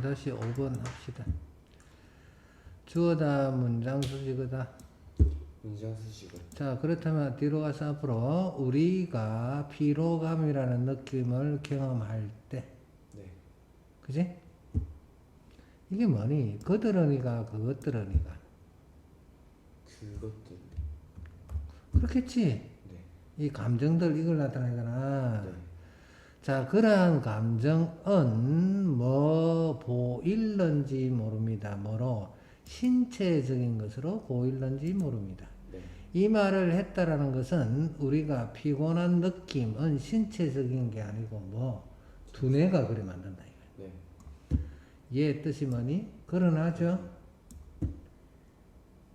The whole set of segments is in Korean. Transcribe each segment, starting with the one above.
3-5번 합시다. 주어다 문장 수식어다. 문장 수식어. 자 그렇다면 뒤로 가서 앞으로 우리가 피로감이라는 느낌을 경험할 때 네. 그지? 이게 뭐니? 그들은이가 그것들은이가 그것들. 그렇겠지? 네. 이 감정들 이걸 나타내잖아. 네. 자, 그러한 감정은 뭐 보일런지 모릅니다. 뭐로? 신체적인 것으로 보일런지 모릅니다. 네. 이 말을 했다라는 것은 우리가 피곤한 느낌은 신체적인 게 아니고 뭐 두뇌가 그래 만든다. 이거. 네. 얘 뜻이 뭐니? 그러나죠?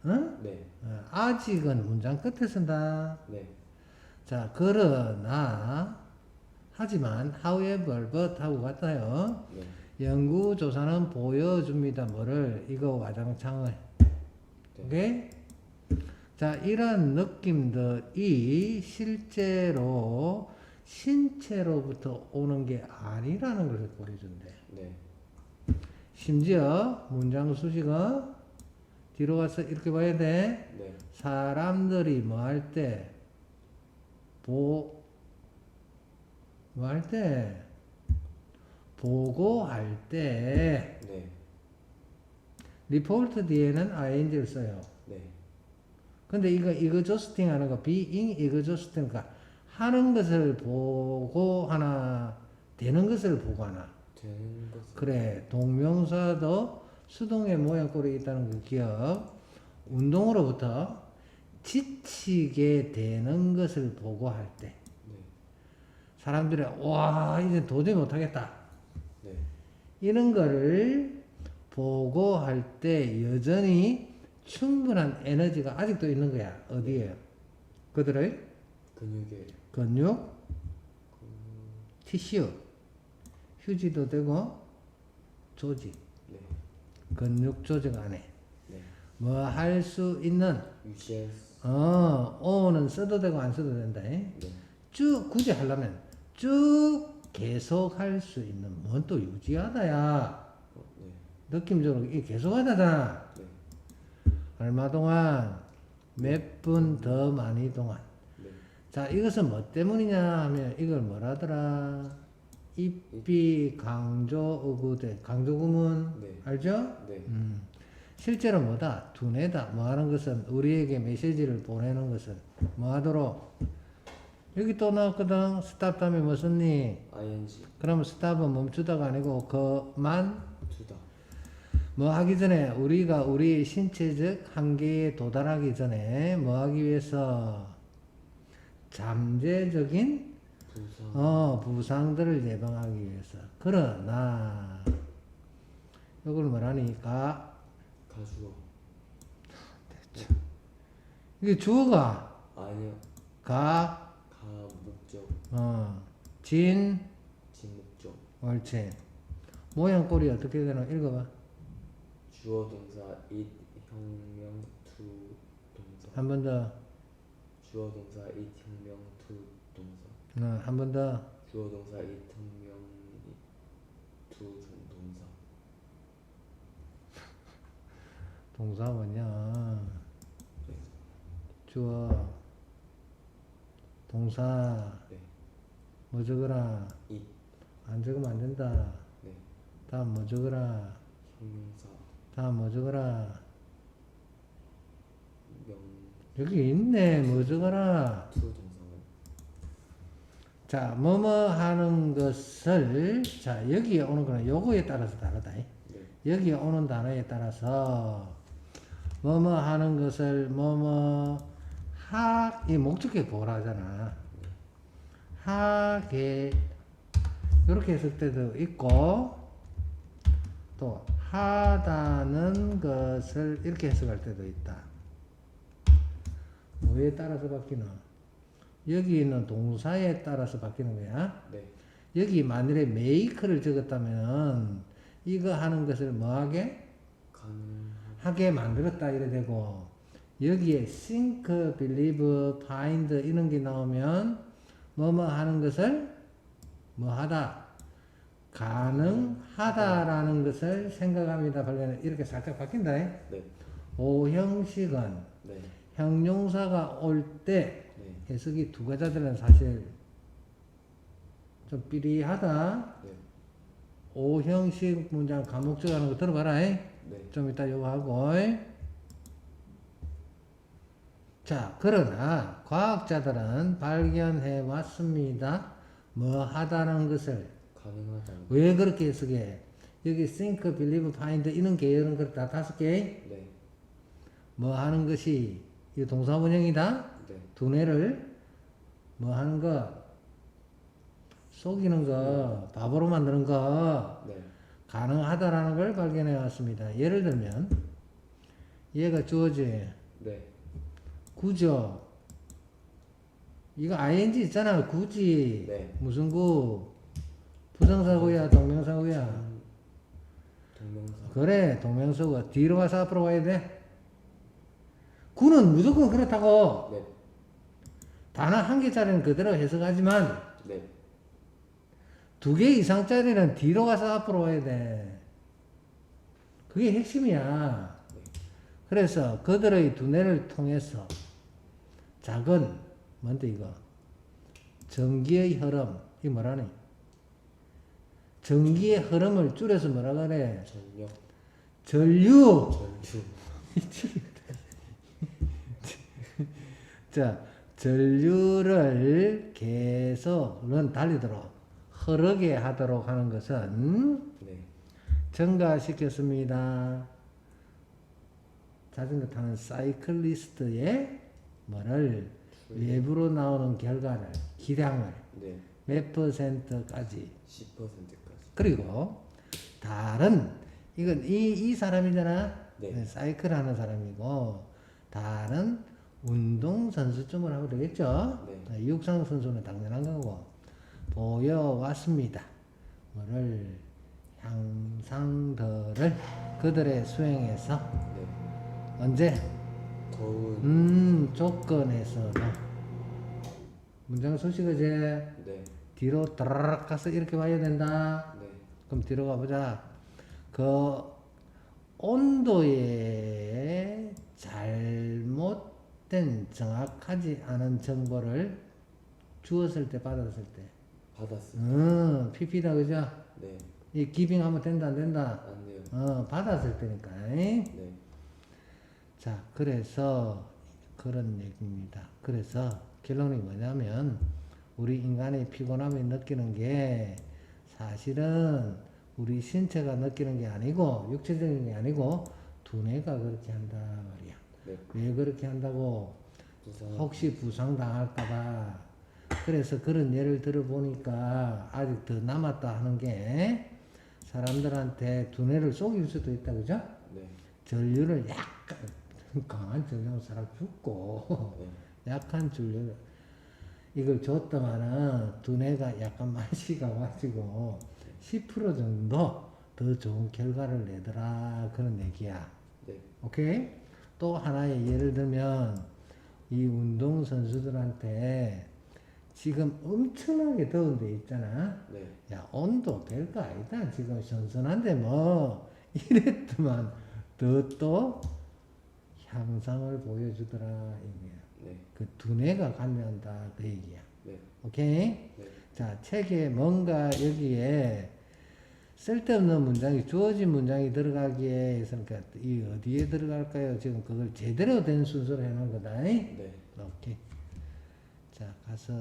응? 네. 어, 아직은 문장 끝에 쓴다. 네. 자, 그러나, 하지만, however, but 하고 같아요. 네. 연구조사는 보여줍니다. 뭐를, 이거 와장창을. 오케이? 자, 이런 느낌들이 실제로 신체로부터 오는 게 아니라는 것을 보여준대. 네. 심지어, 문장 수식어, 뒤로 가서 이렇게 봐야 돼. 네. 사람들이 뭐 할 때, 보, 뭐 할 때, 보고 할 때, 네. 리포트 뒤에는 ing를 써요. 네. 근데 이거, 이거 조스팅 하는 거, being 이거 조스팅, 그러니까 하는 것을 보고 하나, 되는 것을 보고 하나. 되는 것은 그래, 동명사도 수동의 모양꼴이 있다는 그 기억. 운동으로부터 지치게 되는 것을 보고 할 때. 네. 사람들이, 와, 이제 도저히 못하겠다. 네. 이런 거를 보고 할 때 여전히 충분한 에너지가 아직도 있는 거야. 어디에? 그들의 근육에 근육, 티슈, 휴지도 되고, 조직, 네. 근육 조직 안에. 네. 뭐할 수 있는, 수. 어, 오는 써도 되고 안 써도 된다. 잉? 네. 쭉, 굳이 하려면 쭉 계속 할 수 있는, 뭔또 유지하다야. 어, 네. 느낌적으로 이게 계속하다잖아. 네. 얼마 동안 몇 분 더 많이 동안. 네. 자, 이것은 뭐 때문이냐 하면 이걸 뭐라더라? 입비 강조 어구대 강조 구문 네. 알죠? 네. 음. 실제로 뭐다? 두뇌다. 뭐 하는 것은 우리에게 메시지를 보내는 것은 뭐 하도록 여기 또 나왔거든. 스탑 다음에 뭐 썼니? ing 그러면 스탑은 멈추다가 아니고 그만 두다. 뭐 하기 전에 우리가 우리 신체적 한계에 도달하기 전에 뭐 하기 위해서 잠재적인 부상. 어 부상들을 예방하기 위해서 그러나 이걸 뭐라니까 가주어. 이게 주어가 아니요. 가. 어, 진 진목적. 옳지 모양 꼴이 어떻게 되나 읽어봐 주어 동사 it 혁명 to 동사. 한 번 더 주어 동사 it 혁명 to 동사. 어, 한번 더 주어 동사 it 혁명 to 동사. 동사 뭐냐 네. 주어 동사 네. 뭐 적어라. it 안 적으면 안 된다. 네. 다음 뭐 적어라. 형용사. 다음 뭐 적어라. 명. 여기 있네 뭐 적어라. 동사는 자 뭐뭐 하는 것을 자 여기에 오는 거는 요거에 따라서 다르다. 이. 네. 여기에 오는 단어에 따라서 뭐뭐 하는 것을 뭐뭐 하 이 목적격 보라잖아 하게. 이렇게 했을 때도 있고 또 하다는 것을 이렇게 해석할 때도 있다. 뭐에 따라서 바뀌나 여기 있는 동사에 따라서 바뀌는 거야. 네. 여기 만일에 make를 적었다면 이거 하는 것을 뭐하게? 하게 만들었다 이래 되고 여기에 think, believe, find 이런 게 나오면 뭐뭐 하는 것을 뭐 하다 가능하다라는 것을 생각합니다. 발견 이렇게 살짝 바뀐다. 네. 오형식은 네. 형용사가 올때 네. 해석이 두 가지들은 사실 좀 삐리하다. 네. 오형식 문장 감목적 하는 거 들어봐라. 잉? 네. 좀 이따 요거 하고. 잉? 자, 그러나 과학자들은 발견해 왔습니다. 뭐 하다는 것을 가능하다는. 왜 그렇게 해석해? 여기 think, believe, find 이런 계열은 그렇다 다섯 개. 네. 뭐 하는 것이 이 동사원형이다. 네. 두뇌를 뭐 하는 거 속이는 거 바보로 만드는 거 네. 가능하다라는 걸 발견해 왔습니다. 예를 들면 얘가 주어지 네. 구죠. 이거 ing 있잖아. 굳이 네. 무슨 구 동명사구야. 음, 동명사. 그래 동명사구가 뒤로 가서 앞으로 와야 돼. 구는 무조건 그렇다고. 네. 단어 한 개짜리는 그대로 해석하지만 네. 두 개 이상짜리는 뒤로 가서 앞으로 와야 돼. 그게 핵심이야. 그래서 그들의 두뇌를 통해서 작은 뭔데 이거 전기의 흐름 이 뭐라니? 전기의 흐름을 줄여서 뭐라 그래? 전력. 전류. 전주. 자, 전류를 계속은 달리도록 흐르게 하도록 하는 것은 네. 증가시켰습니다. 자전거 타는 사이클리스트의 뭐를 외부로 나오는 결과를 기량을 네. 몇 퍼센트까지 10%까지. 그리고 다른 이건 이, 이 사람이잖아 네. 사이클 하는 사람이고 다른 운동 선수쯤을 하면 되겠죠 네. 육상 선수는 당연한 거고 보여왔습니다 뭐를 향상들을 그들의 수행에서 네. 언제 더운. 음 조건에서는 문장 소식을 이제 네. 뒤로 따라락 가서 이렇게 와야 된다 네. 그럼 뒤로 가보자. 그 온도에 잘못된 정확하지 않은 정보를 주었을 때 받았을 때, 받았어요. 음, PP다 그죠? 네. 이 기빙하면 된다 안 된다. 안 돼요. 어, 받았을 때니까. 잉? 네. 자, 그래서 그런 얘기입니다. 그래서 결론이 뭐냐면 우리 인간의 피곤함이 느끼는 게 사실은 우리 신체가 느끼는 게 아니고 육체적인 게 아니고 두뇌가 그렇게 한다 말이야. 네. 왜 그렇게 한다고? 부산. 혹시 부상 당할까봐. 그래서 그런 예를 들어보니까 아직 더 남았다 하는 게 사람들한테 두뇌를 속일 수도 있다 그죠? 네. 전류를 약간 강한 전류로 사람 죽고 네. 약한 전류 이걸 줬더만은 두뇌가 약간 만시가 와지고 10% 정도 더 좋은 결과를 내더라 그런 얘기야. 네. 오케이? 또 하나의 예를 들면 이 운동 선수들한테 지금 엄청나게 더운 데 있잖아. 네. 야 온도 별거 아니다. 지금 선선한데 뭐 이랬더만 더 또 향상을 보여주더라 이게. 네. 그 두뇌가 관여한다 그 얘기야. 네. 오케이? 네. 자 책에 뭔가 여기에 쓸데없는 문장이 주어진 문장이 들어가기에 해서는 그이 어디에 들어갈까요? 지금 그걸 제대로 된 순서로 해놓은 거다. 잉? 네. 오케이. 자 가서.